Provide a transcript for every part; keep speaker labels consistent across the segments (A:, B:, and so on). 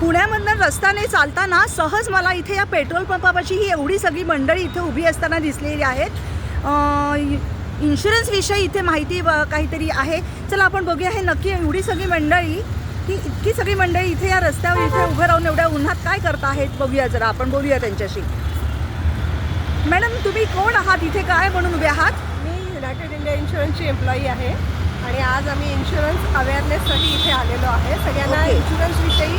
A: पुण्यामधनं रस्त्याने चालताना सहज मला इथे या पेट्रोल पंपापाशी ही एवढी सगळी मंडळी इथे उभी असताना दिसलेली आहेत. इन्शुरन्सविषयी इथे माहिती ब- काहीतरी आहे. चला आपण बघूया. हे नक्की एवढी सगळी मंडळी ही इतकी सगळी मंडळी इथे या रस्त्यावर इथे उभं राहून एवढ्या उन्हात काय करत आहेत बघूया जरा. आपण बोलूया त्यांच्याशी. मॅडम तुम्ही कोण आहात? इथे काय म्हणून उभे आहात?
B: मी युनायटेड इंडिया इन्शुरन्सची एम्प्लॉई आहे. आणि आज आम्ही इन्शुरन्स अवेअरनेससाठी आलेलो आहे. सगळ्यांना
A: ओके.
B: इन्शुरन्सविषयी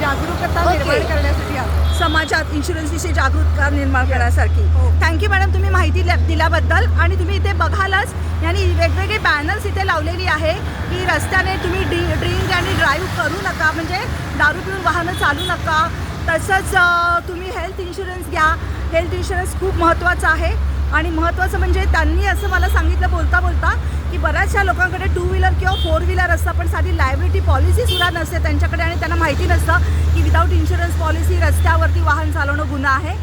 B: जागरूकता. निर्माण करण्यासाठी
A: समाजात इन्शुरन्सविषयी जागरूकता निर्माण करण्यासारखी.
B: हो.
A: थँक्यू मॅडम तुम्ही माहिती ल्या- दिल्याबद्दल आणि तुम्ही इथे बघालच. यांनी वेगवेगळे बॅनर्स इथे लावलेली आहे की रस्त्याने तुम्ही ड्रि ड्रिंक आणि ड्राईव्ह करू नका. म्हणजे दारू पिऊन वाहनं चालू नका. तसंच तुम्ही हेल्थ इन्शुरन्स घ्या. हेल्थ इन्शुरन्स खूप महत्त्वाचं आहे. आणि महत्त्वाचं म्हणजे त्यांनी असं मला सांगितलं बोलता बोलता की बऱ्याचशा लोकांकडे टू व्हीलर किंवा फोर व्हीलर असतं. पण साधी लायबिलिटी पॉलिसीसुद्धा नसते त्यांच्याकडे आणि त्यांना माहिती नसतं की विदाऊट इन्शुरन्स पॉलिसी रस्त्यावरती वाहन चालवणं गुन्हा आहे.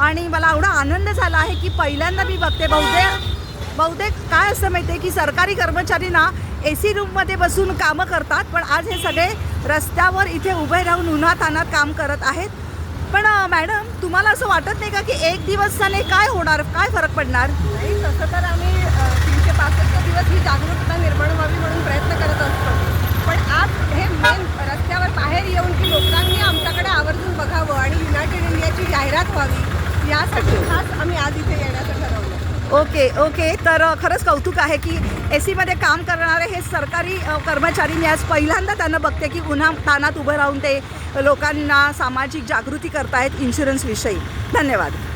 A: आणि मला एवढा आनंद झाला आहे की पहिल्यांदा मी बघते. बहुतेक बहुतेक काय असं माहिती आहे की सरकारी कर्मचारी ना ए सी रूममध्ये बसून कामं करतात पण आज हे सगळे रस्त्यावर इथे उभे राहून उन्हातानात काम करत आहेत. पण मॅडम तुम्हाला असं वाटत नाही का की एक दिवसाने काय होणार? काय फरक पडणार?
B: नाही तसं तर आम्ही तीनशे पासष्ट दिवस ही जागरूकता निर्माण व्हावी म्हणून प्रयत्न करत असतो. पण आज हे मेन रस्त्यावर बाहेर येऊन की लोकांनी आमच्याकडे आवर्जून बघावं आणि युनायटेड इंडियाची जाहिरात व्हावी यासाठी खास आम्ही आज इथे येण्यासाठी
A: ओके ओके. तर खरंच कौतुक आहे की ए सीमध्ये काम करणारे हे सरकारी कर्मचारी मी आज पहिल्यांदा त्यांना बघते की उन्हा तानात उभं राहून ते लोकांना सामाजिक जागृती करतायत इन्शुरन्सविषयी धन्यवाद.